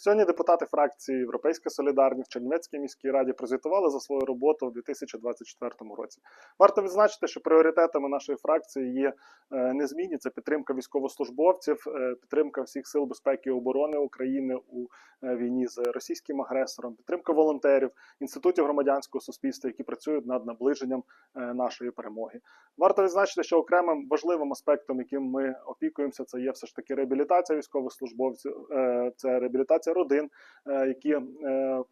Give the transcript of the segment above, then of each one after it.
Сьогодні депутати фракції Європейська Солідарність Чернівецькій міській раді прозвітували за свою роботу у 2024 році. Варто відзначити, що пріоритетами нашої фракції є е, незмінні. Це підтримка військовослужбовців, е, підтримка всіх сил безпеки і оборони України у е, війні з російським агресором, підтримка волонтерів, інститутів громадянського суспільства, які працюють над наближенням нашої перемоги. Варто відзначити, що окремим важливим аспектом, яким ми опікуємося, це є все ж таки реабілітація військовослужбовців, це реабілітація родин, е, які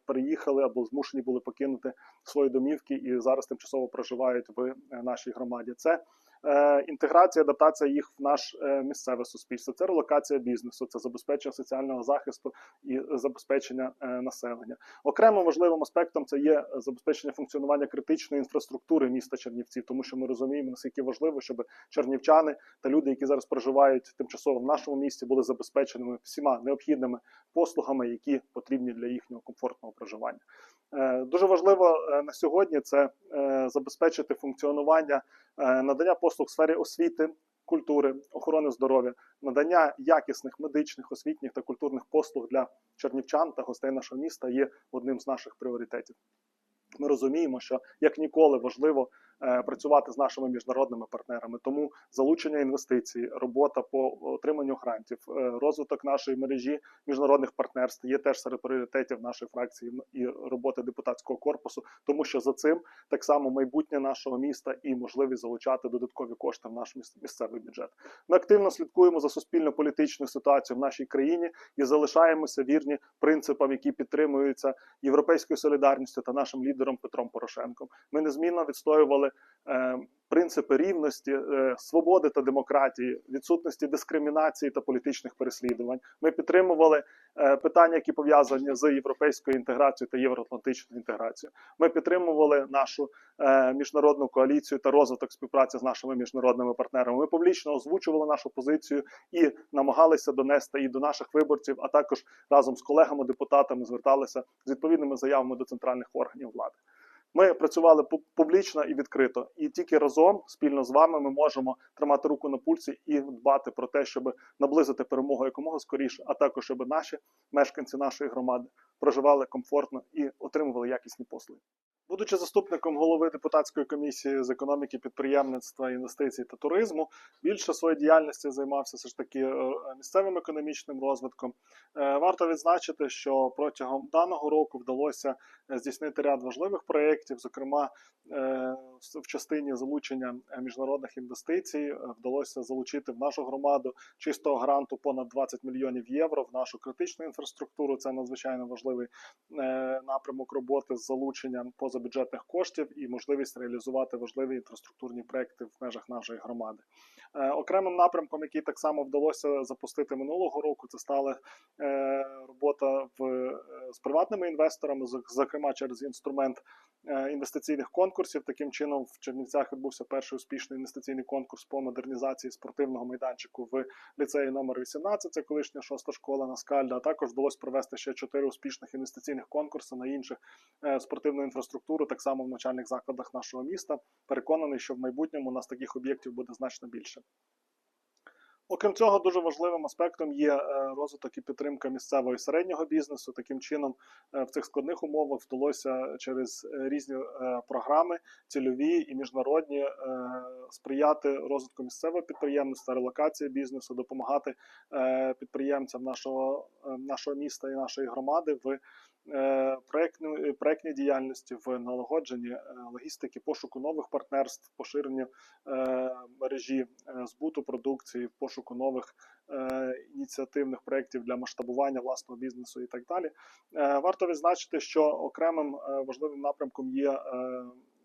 приїхали переїхали або змушені були покинути свої домівки і зараз тимчасово проживають в е, нашій громаді. Це е, інтеграція, адаптація їх в наш е, місцеве суспільство, це релокація бізнесу, це забезпечення соціального захисту і забезпечення е, населення. Окремо важливим аспектом це є забезпечення функціонування критичної інфраструктури міста Чернівців, тому що ми розуміємо, наскільки важливо, щоб чернівчани та люди, які зараз проживають тимчасово в нашому місті, були забезпеченими всіма необхідними послугами, які потрібні для їхнього комфортного проживання. Е, Дуже важливо е, на сьогодні це е, забезпечити функціонування надання послуг в сфері освіти, культури, охорони здоров'я, надання якісних медичних, освітніх та культурних послуг для чернівчан та гостей нашого міста є одним з наших пріоритетів. Ми розуміємо, що як ніколи важливо працювати з нашими міжнародними партнерами. Тому залучення інвестицій, робота по отриманню грантів, е, розвиток нашої мережі міжнародних партнерств є теж серед пріоритетів нашої фракції і роботи депутатського корпусу, тому що за цим так само майбутнє нашого міста і можливість залучати додаткові кошти в наш міс- місцевий бюджет. Ми активно слідкуємо за суспільно-політичною ситуацією в нашій країні і залишаємося вірні принципам, які підтримуються європейською солідарністю та нашим лідером Петром Порошенком. Ми незмінно відстоювали е, принципи рівності, е, свободи та демократії, відсутності дискримінації та політичних переслідувань. Ми підтримували е, питання, які пов'язані з європейською інтеграцією та євроатлантичною інтеграцією. Ми підтримували нашу міжнародну коаліцію та розвиток співпраці з нашими міжнародними партнерами. Ми публічно озвучували нашу позицію і намагалися донести і до наших виборців, а також разом з колегами-депутатами зверталися з відповідними заявами до центральних органів влади. Ми працювали пу- публічно і відкрито, і тільки разом, спільно з вами, ми можемо тримати руку на пульсі і дбати про те, щоб наблизити перемогу якомога скоріше, а також щоб наші мешканці нашої громади проживали комфортно і отримували якісні послуги. Будучи заступником голови депутатської комісії з економіки, підприємництва, інвестицій та туризму, більше своєї діяльності займався все ж таки е, місцевим економічним розвитком. Е, Варто відзначити, що протягом даного року вдалося е, здійснити ряд важливих проєктів, зокрема в- частині залучення міжнародних інвестицій, вдалося залучити в нашу громаду чистого гранту понад 20 мільйонів євро в нашу критичну інфраструктуру. Це надзвичайно важливий напрямок роботи з залученням позабюджетних коштів і можливість реалізувати важливі інфраструктурні проекти в межах нашої громади. Е, Окремим напрямком, який так само вдалося запустити минулого року, це стала е, робота в, е, з приватними інвесторами, зок- зокрема через інструмент інвестиційних конкурсів. Таким чином, в Чернівцях відбувся перший успішний інвестиційний конкурс по модернізації спортивного майданчику в ліцеї номер 18, це колишня шоста школа на Скальда. А також вдалося провести ще чотири успішних інвестиційних конкурси на інших е, спортивну інфраструктуру, так само в навчальних закладах нашого міста. Переконаний, що в майбутньому у нас таких об'єктів буде значно більше. Окрім цього, дуже важливим аспектом є е, розвиток і підтримка місцевого і середнього бізнесу. Таким чином, е, в цих складних умовах вдалося через е, різні програми, цільові і міжнародні, сприяти розвитку місцевого підприємництва, релокації бізнесу, допомагати підприємцям нашого, нашого міста і нашої громади в е, проектну- проектній діяльності, в налагодженні е, логістики, пошуку нових партнерств, поширенню е, мережі е, збуту продукції, пошуку нових е, ініціативних проєктів для масштабування власного бізнесу і так далі. Е, Варто відзначити, що окремим е, важливим напрямком є е,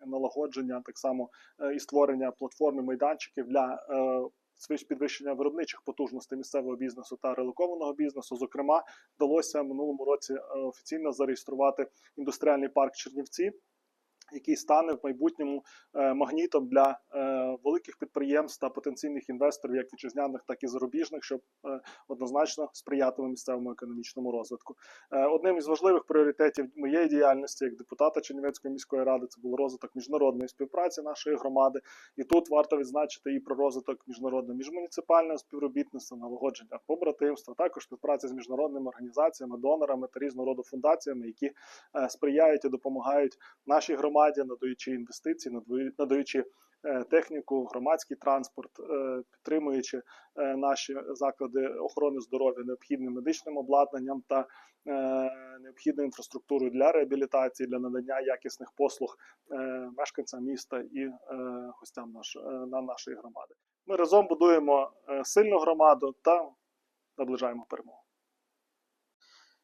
налагодження так само е, і створення платформи майданчиків для е, підвищення виробничих потужностей місцевого бізнесу та релокованого бізнесу. Зокрема, вдалося минулому році е, офіційно зареєструвати індустріальний парк Чернівці. Який стане в майбутньому е, магнітом для е, великих підприємств та потенційних інвесторів, як вітчизняних, так і зарубіжних, щоб е, однозначно сприятиме місцевому економічному розвитку. Одним із важливих пріоритетів моєї діяльності як депутата Чернівецької міської ради це був розвиток міжнародної співпраці нашої громади. І тут варто відзначити і про розвиток міжнародного міжмуніципального співробітництва, налагодження побратимства, також співпраця з міжнародними організаціями, донорами та різного роду фундаціями, які сприяють і допомагають нашій громаді, надаючи інвестиції, надаю- надаючи е, техніку, громадський транспорт, е, підтримуючи е, наші заклади охорони здоров'я необхідним медичним обладнанням та необхідною інфраструктурою для реабілітації, для надання якісних послуг мешканцям міста і гостям на нашої громади. Ми разом будуємо сильну громаду та наближаємо перемогу.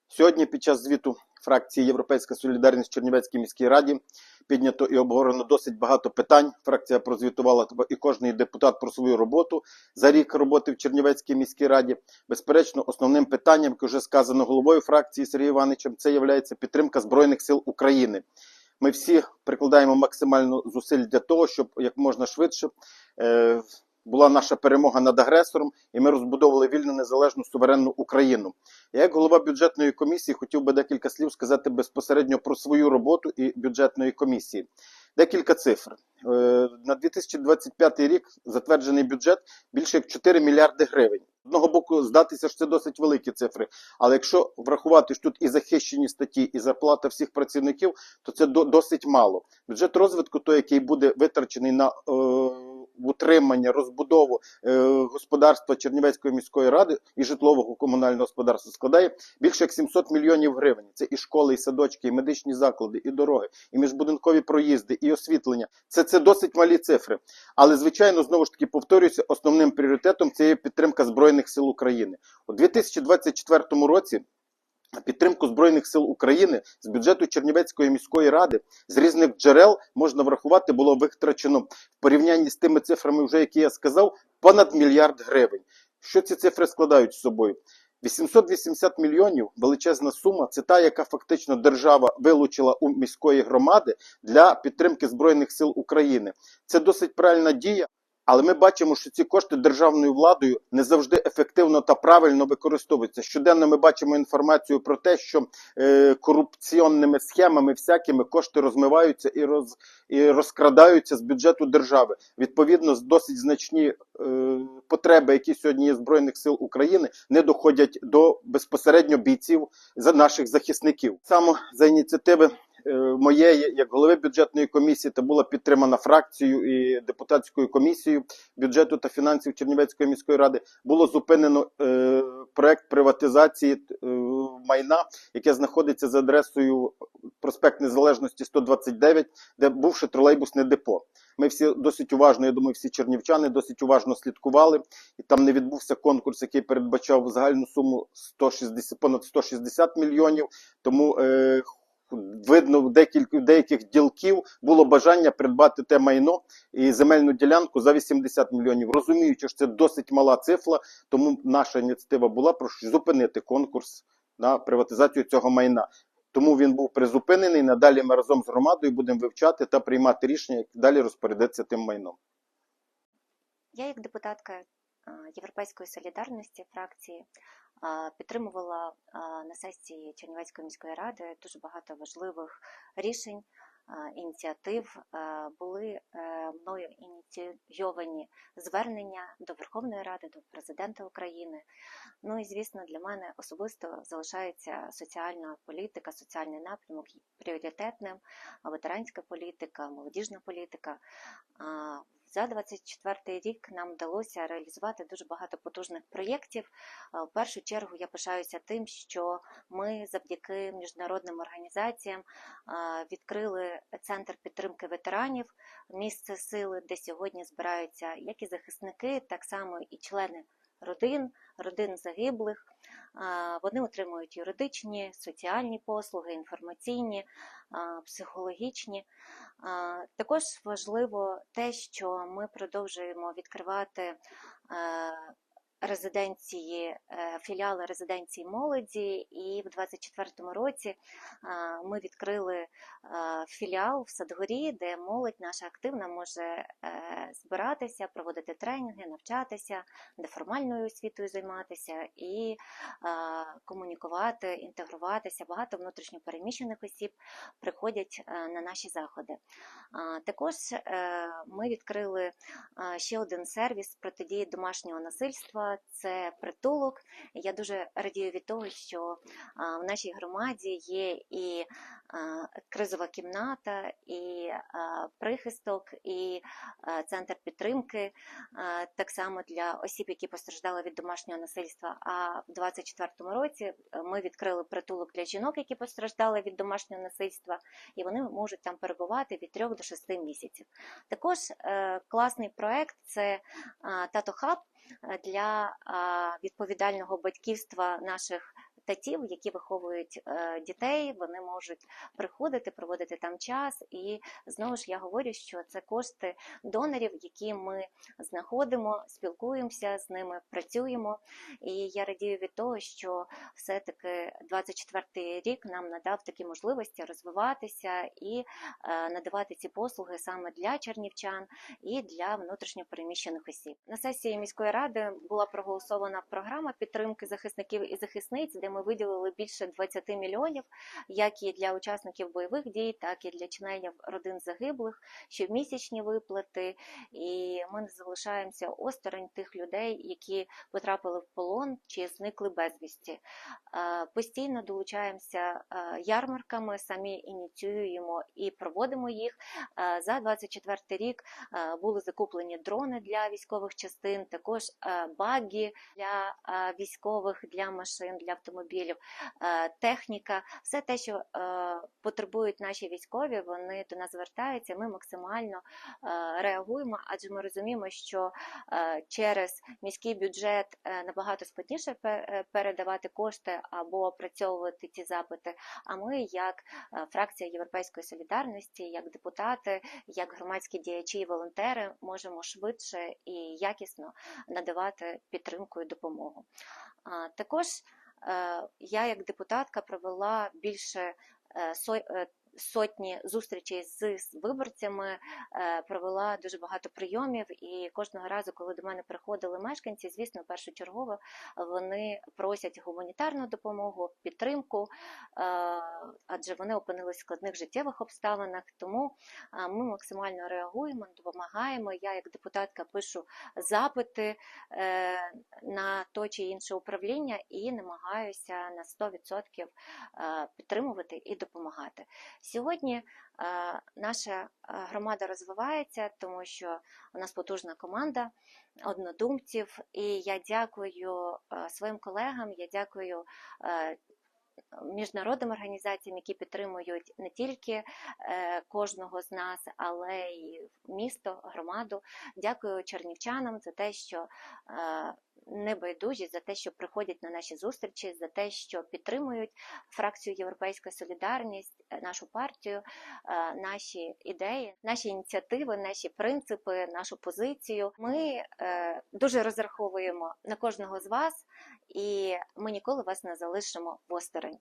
Сьогодні під час звіту фракції Європейська Солідарність в Чернівецькій міській раді піднято і обговорено досить багато питань. Фракція прозвітувала і кожний депутат про свою роботу за рік роботи в Чернівецькій міській раді. Безперечно, основним питанням, яке вже сказано головою фракції Сергієм Івановичем, це є підтримка Збройних сил України. Ми всі прикладаємо максимально зусиль для того, щоб як можна швидше е, була наша перемога над агресором, і ми розбудовували вільну незалежну суверенну Україну. Я, як голова бюджетної комісії, хотів би декілька слів сказати безпосередньо про свою роботу і бюджетної комісії. Декілька цифр. Е, На 2025 рік затверджений бюджет більше як 4 мільярди гривень. З одного боку, здатися, що це досить великі цифри. Але якщо врахувати що тут і захищені статті, і зарплата всіх працівників, то це до- досить мало. Бюджет розвитку, той, який буде витрачений на утримання, розбудову е, господарства Чернівецької міської ради і житлового комунального господарства, складає більше як 700 мільйонів гривень. Це і школи, і садочки, і медичні заклади, і дороги, і міжбудинкові проїзди, і освітлення. Це, це досить малі цифри. Але, звичайно, знову ж таки повторююся, основним пріоритетом це є підтримка Збройних сил України. У 2024 році підтримку Збройних сил України з бюджету Чернівецької міської ради з різних джерел можна врахувати, було витрачено в порівнянні з тими цифрами, вже які я сказав, понад мільярд гривень. Що ці цифри складають з собою? 880 мільйонів величезна сума. Це та, яка фактично держава вилучила у міської громади для підтримки Збройних сил України. Це досить правильна дія. Але ми бачимо, що ці кошти державною владою не завжди ефективно та правильно використовуються. Щоденно ми бачимо інформацію про те, що е, корупційними схемами всякими кошти розмиваються і роз і розкрадаються з бюджету держави. Відповідно, досить значні е, потреби, які сьогодні є збройних сил України, не доходять до безпосередньо бійців за наших захисників. Саме за ініціативи моєї як голови бюджетної комісії та була підтримана фракцією і депутатською комісією бюджету та фінансів Чернівецької міської ради. Було зупинено е, проект приватизації е, майна, яке знаходиться за адресою проспект Незалежності 129, де бувше тролейбусне депо. Ми всі досить уважно, я думаю, всі чернівчани досить уважно слідкували, і там не відбувся конкурс, який передбачав загальну суму 160, понад 160 мільйонів. Тому е, видно, в декілька деяких ділків було бажання придбати те майно і земельну ділянку за 80 мільйонів. Розуміючи, що це досить мала цифра, тому наша ініціатива була про зупинити конкурс на приватизацію цього майна. Тому він був призупинений. Надалі ми разом з громадою будемо вивчати та приймати рішення, як далі розпорядитися тим майном. Я, як депутатка Європейської солідарності фракції, підтримувала на сесії Чернівецької міської ради дуже багато важливих рішень, ініціатив. Були е, мною ініційовані звернення до Верховної Ради, до президента України. Ну і звісно, для мене особисто залишається соціальна політика, соціальний напрямок пріоритетним, ветеранська політика, молодіжна політика. За 24 рік нам вдалося реалізувати дуже багато потужних проєктів. В першу чергу я пишаюся тим, що ми завдяки міжнародним організаціям відкрили центр підтримки ветеранів, місце сили, де сьогодні збираються як і захисники, так само і члени родин, родин загиблих. Вони отримують юридичні, соціальні послуги, інформаційні, психологічні. Також важливо те, що ми продовжуємо відкривати е, резиденції, е, філіали резиденції молоді, і в 24-му році ми відкрили е, філіал в Садгорі, де молодь наша активна може е, збиратися, проводити тренінги, навчатися, неформальною освітою займатися і комунікувати, інтегруватися. Багато внутрішньопереміщених осіб приходять на наші заходи. Також ми відкрили ще один сервіс протидії домашнього насильства це притулок. Я дуже радію від того, що в нашій громаді є і кризова кімната, і прихисток, і центр підтримки, так само для осіб, які постраждали від домашнього насильства. А в 24-му році е, ми відкрили притулок для жінок, які постраждали від домашнього насильства, і вони можуть там перебувати від 3 до 6 місяців. Також е, класний проект це Тато Хаб для відповідального батьківства наших. Татів, які виховують е, дітей, вони можуть приходити, проводити там час. І знову ж я говорю, що це кошти донорів, які ми знаходимо, спілкуємося з ними, працюємо. І я радію від того, що все-таки 24-й рік нам надав такі можливості розвиватися і е, надавати ці послуги саме для чернівчан і для внутрішньопереміщених осіб. На сесії міської ради була проголосована програма підтримки захисників і захисниць, де ми виділили більше 20 мільйонів, як і для учасників бойових дій, так і для членів родин загиблих, щомісячні виплати. І ми не залишаємося осторонь тих людей, які потрапили в полон чи зникли безвісті. Постійно долучаємося ярмарками, самі ініціюємо і проводимо їх. За 24 рік були закуплені дрони для військових частин, також баги для військових, для машин, для автомобілів, е, техніка, все те, що е, потребують наші військові, вони до нас звертаються. Ми максимально е, реагуємо, адже ми розуміємо, що через міський бюджет набагато складніше передавати кошти або опрацьовувати ці запити. А ми, як фракція Європейської солідарності, як депутати, як громадські діячі і волонтери, можемо швидше і якісно надавати підтримку і допомогу. Також я, як депутатка, провела більше е, е, сотні зустрічей з виборцями, е, провела дуже багато прийомів, і кожного разу, коли до мене приходили мешканці, звісно, першочергово вони просять гуманітарну допомогу, підтримку, е, адже вони опинились в складних життєвих обставинах. Тому е, ми максимально реагуємо, допомагаємо. Я, як депутатка, пишу запити на то чи інше управління і намагаюся на 100% е, підтримувати і допомагати. Сьогодні е, наша е, громада розвивається, тому що у нас потужна команда однодумців, і я дякую е, своїм колегам, я дякую. Міжнародним організаціям, які підтримують не тільки кожного з нас, але й місто, громаду. Дякую чернівчанам за те, що е, не байдужі, за те, що приходять на наші зустрічі, за те, що підтримують фракцію Європейська Солідарність, е, нашу партію, е, наші ідеї, наші ініціативи, наші принципи, нашу позицію. Ми е, дуже розраховуємо на кожного з вас, і ми ніколи вас не залишимо в осторонь.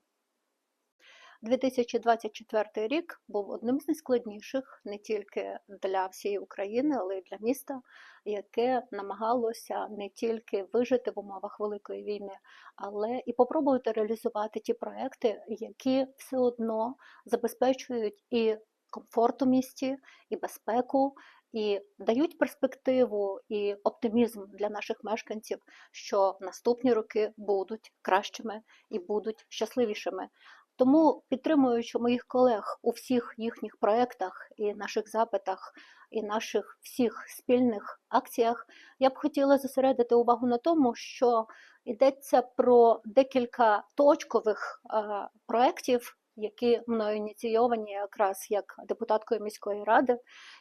2024 рік був одним з найскладніших не тільки для всієї України, але й для міста, яке намагалося не тільки вижити в умовах великої війни, але і попробувати реалізувати ті проекти, які все одно забезпечують і комфорт у місті, і безпеку. І дають перспективу і оптимізм для наших мешканців, що наступні роки будуть кращими і будуть щасливішими. Тому, підтримуючи моїх колег у всіх їхніх проєктах і наших запитах, і наших всіх спільних акціях, я б хотіла зосередити увагу на тому, що йдеться про декілька точкових е, проєктів, які мною ініційовані якраз як депутаткою міської ради,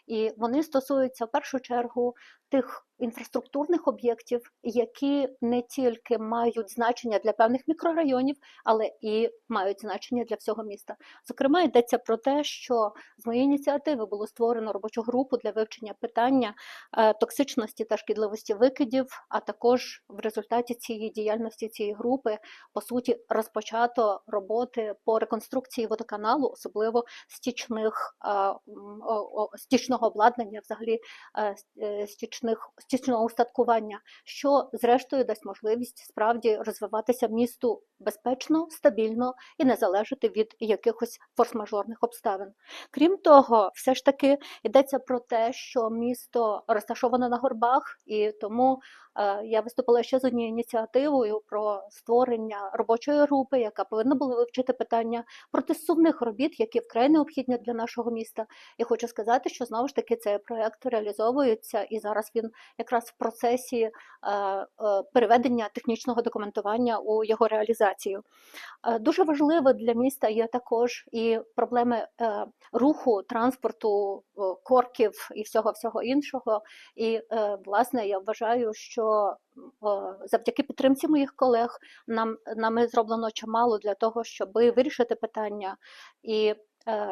і вони стосуються в першу чергу тих інфраструктурних об'єктів, які не тільки мають значення для певних мікрорайонів, але і мають значення для всього міста. Зокрема, йдеться про те, що з моєї ініціативи було створено робочу групу для вивчення питання е, токсичності та шкідливості викидів. А також в результаті цієї діяльності цієї групи по суті розпочато роботи по реконструкції водоканалу, особливо стічних стічного обладнання, взагалі е, е, стічних стічного устаткування, що зрештою дасть можливість справді розвиватися місту безпечно, стабільно і не залежати від якихось форс-мажорних обставин. Крім того, все ж таки йдеться про те, що місто розташоване на горбах, і тому е, я виступила ще з однією ініціативою про створення робочої групи, яка повинна була вивчити питання протисувних робіт, які вкрай необхідні для нашого міста. І хочу сказати, що знову ж таки цей проект реалізовується, і зараз він якраз в процесі е, е, переведення технічного документування у його реалізацію. Е, Дуже важливо для міста є також і проблеми е, руху, транспорту, е, корків і всього всього іншого. І власне я вважаю, що завдяки підтримці моїх колег нам нами зроблено чимало для того, щоб вирішити питання і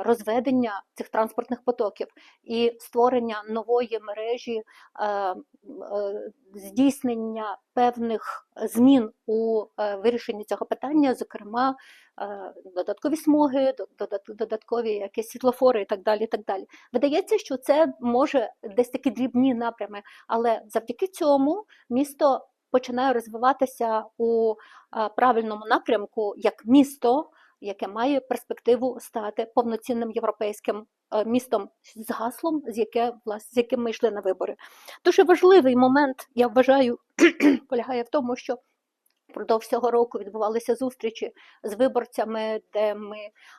розведення цих транспортних потоків і створення нової мережі, е, е, здійснення певних змін у е, вирішенні цього питання, зокрема е, додаткові смуги, додаткові якісь світлофори і так далі. І так далі. Видається, що це може десь такі дрібні напрями, але завдяки цьому місто починає розвиватися у е, правильному напрямку як місто, яке має перспективу стати повноцінним європейським е, містом з гаслом, з яке влас- з яким ми йшли на вибори. Дуже важливий момент, я вважаю, полягає в тому, що Впродовж цього року відбувалися зустрічі з виборцями, де ми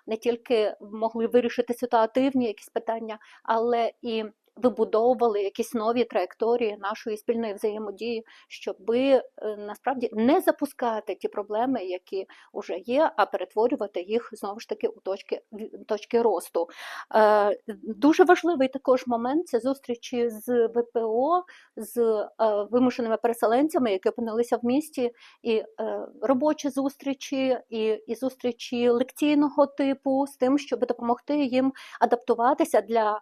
не тільки могли вирішити ситуативні якісь питання, але і вибудовували якісь нові траєкторії нашої спільної взаємодії, щоб насправді не запускати ті проблеми, які вже є, а перетворювати їх знову ж таки у точки, точки росту. Е, Дуже важливий також момент це зустрічі з ВПО, з е, вимушеними переселенцями, які опинилися в місті, і е, робочі зустрічі, і, і зустрічі лекційного типу з тим, щоб допомогти їм адаптуватися для е,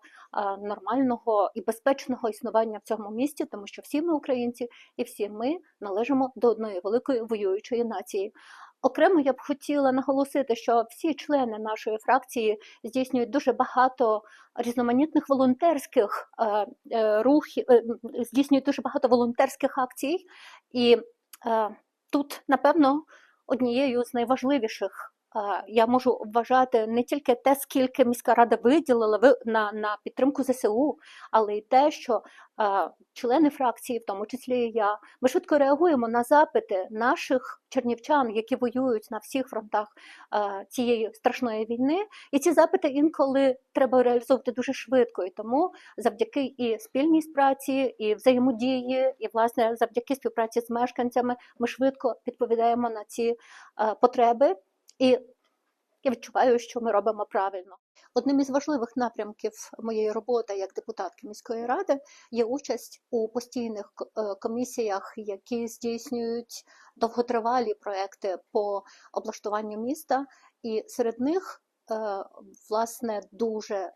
нормального і безпечного існування в цьому місті, тому що всі ми українці і всі ми належимо до одної великої воюючої нації. Окремо я б хотіла наголосити, що всі члени нашої фракції здійснюють дуже багато різноманітних волонтерських е, е, рухів, е, здійснюють дуже багато волонтерських акцій, і е, тут, напевно, однією з найважливіших. Я можу вважати не тільки те, скільки міська рада виділила ви- на, на підтримку ЗСУ, але й те, що члени фракції, в тому числі і я, ми швидко реагуємо на запити наших чернівчан, які воюють на всіх фронтах цієї страшної війни. І ці запити інколи треба реалізовувати дуже швидко. І тому завдяки і спільній праці, і взаємодії, і власне завдяки співпраці з мешканцями ми швидко відповідаємо на ці потреби. І я відчуваю, що ми робимо правильно. Одним із важливих напрямків моєї роботи як депутатки міської ради є участь у постійних е, комісіях, які здійснюють довготривалі проекти по облаштуванню міста, і серед них. е, Власне, дуже е,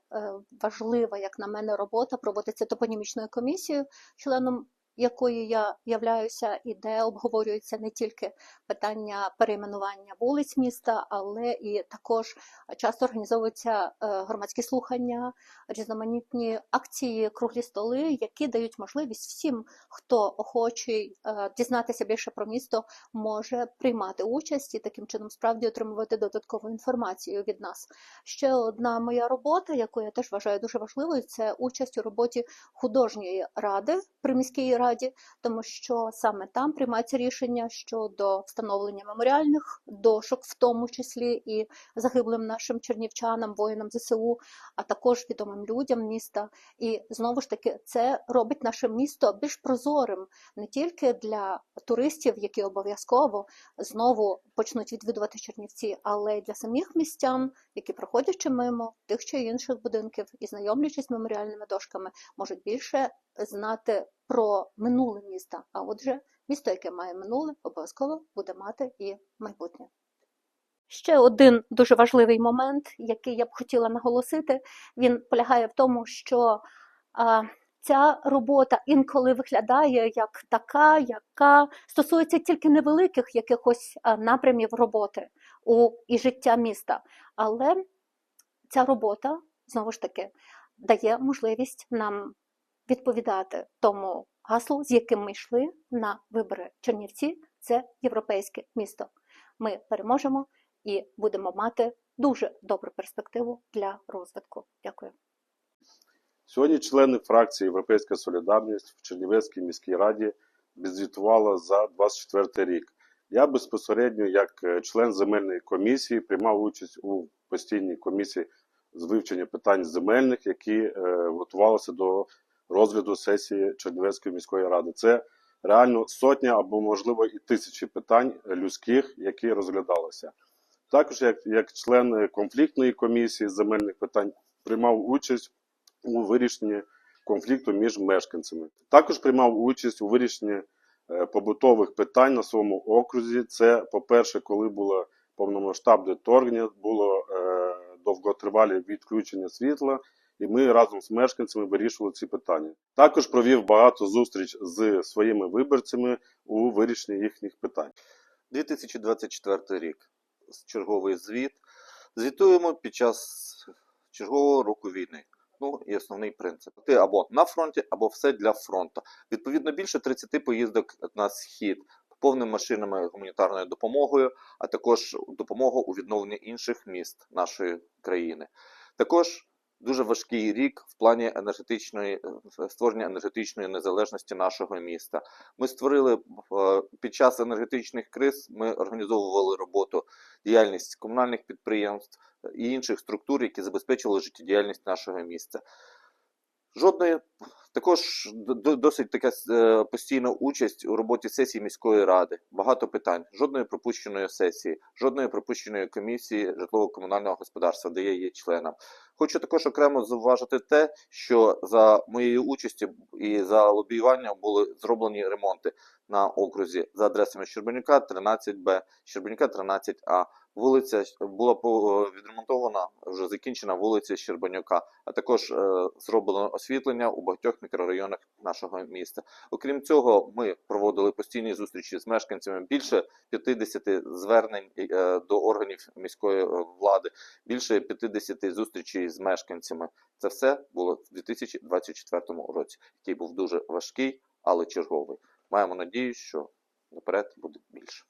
важлива, як на мене, робота проводиться топонімічною комісією, членом якої я являюся, і де обговорюються не тільки питання перейменування вулиць міста, але і також часто організовуються е, громадські слухання, різноманітні акції, круглі столи, які дають можливість всім, хто охочий е, дізнатися більше про місто, може приймати участь і таким чином справді отримувати додаткову інформацію від нас. Ще одна моя робота, яку я теж вважаю дуже важливою, це участь у роботі художньої ради при міській раді. Раді, тому що саме там приймаються рішення щодо встановлення меморіальних дошок, в тому числі і загиблим нашим чернівчанам, воїнам ЗСУ, а також відомим людям міста. І знову ж таки, це робить наше місто більш прозорим не тільки для туристів, які обов'язково знову почнуть відвідувати Чернівці, але й для самих містян, які проходячи мимо тих чи інших будинків і знайомлячись з меморіальними дошками, можуть більше знати про минуле міста. А отже, місто, яке має минуле, обов'язково буде мати і майбутнє. Ще один дуже важливий момент, який я б хотіла наголосити, він полягає в тому, що а, ця робота інколи виглядає як така, яка стосується тільки невеликих якихось напрямів роботи у і життя міста. Але ця робота знову ж таки дає можливість нам відповідати тому гаслу, з яким ми йшли на вибори Чернівці. Це європейське місто. Ми переможемо і будемо мати дуже добру перспективу для розвитку. Дякую. Сьогодні члени фракції Європейська Солідарність в Чернівецькій міській раді відзвітували за 24 рік. Я безпосередньо, як е, член земельної комісії, приймав участь у постійній комісії з вивчення питань земельних, які е, готувалися до розгляду сесії Чернівецької міської ради. Це реально сотня або, можливо, і тисячі питань людських, які розглядалися. Також, як, як член конфліктної комісії з земельних питань, приймав участь у вирішенні конфлікту між мешканцями. Також приймав участь у вирішенні е, побутових питань на своєму окрузі. Це, по-перше, коли було повномасштабне вторгнення, було е, довготривалі відключення світла, і ми разом з мешканцями вирішували ці питання. Також провів багато зустріч з своїми виборцями у вирішенні їхніх питань. 2024 рік. Черговий звіт. Звітуємо під час чергового року війни. Ну і основний принцип. Ти або на фронті, або все для фронту. Відповідно, більше 30 поїздок на схід, повними машинами гуманітарною допомогою, а також допомога у відновленні інших міст нашої країни. Також дуже важкий рік в плані енергетичної е, створення енергетичної незалежності нашого міста. Ми створили е, під час енергетичних криз. Ми організовували роботу, діяльність комунальних підприємств і інших структур, які забезпечили життєдіяльність нашого міста. Жодної також досить така е, постійна участь у роботі сесії міської ради. Багато питань. Жодної пропущеної сесії, жодної пропущеної комісії житлово-комунального господарства, де я є членом. Хочу також окремо зауважити те, що за моєю участю і за лобіюванням були зроблені ремонти на окрузі за адресами Щербанюка 13Б, Щербанюка 13А. Вулиця була по- відремонтована, вже закінчена вулиця Щербанюка, а також е, зроблено освітлення у багатьох мікрорайонах нашого міста. Окрім цього, ми проводили постійні зустрічі з мешканцями. Більше 50 звернень е, до органів міської е, влади, більше 50 зустрічей з мешканцями. Це все було в 2024 році, який був дуже важкий, але черговий. Маємо надію, що наперед буде більше.